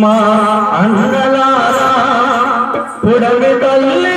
మా అన్నలారా పుడమి తల్లి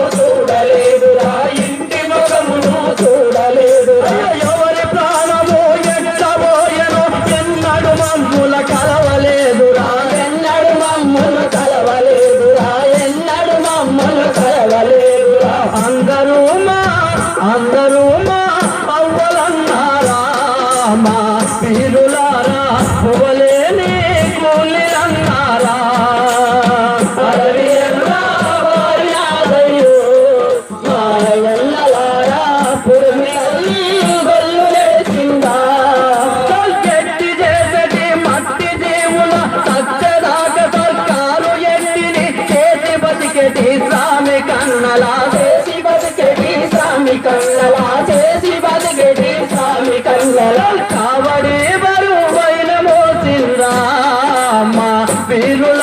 বেরোল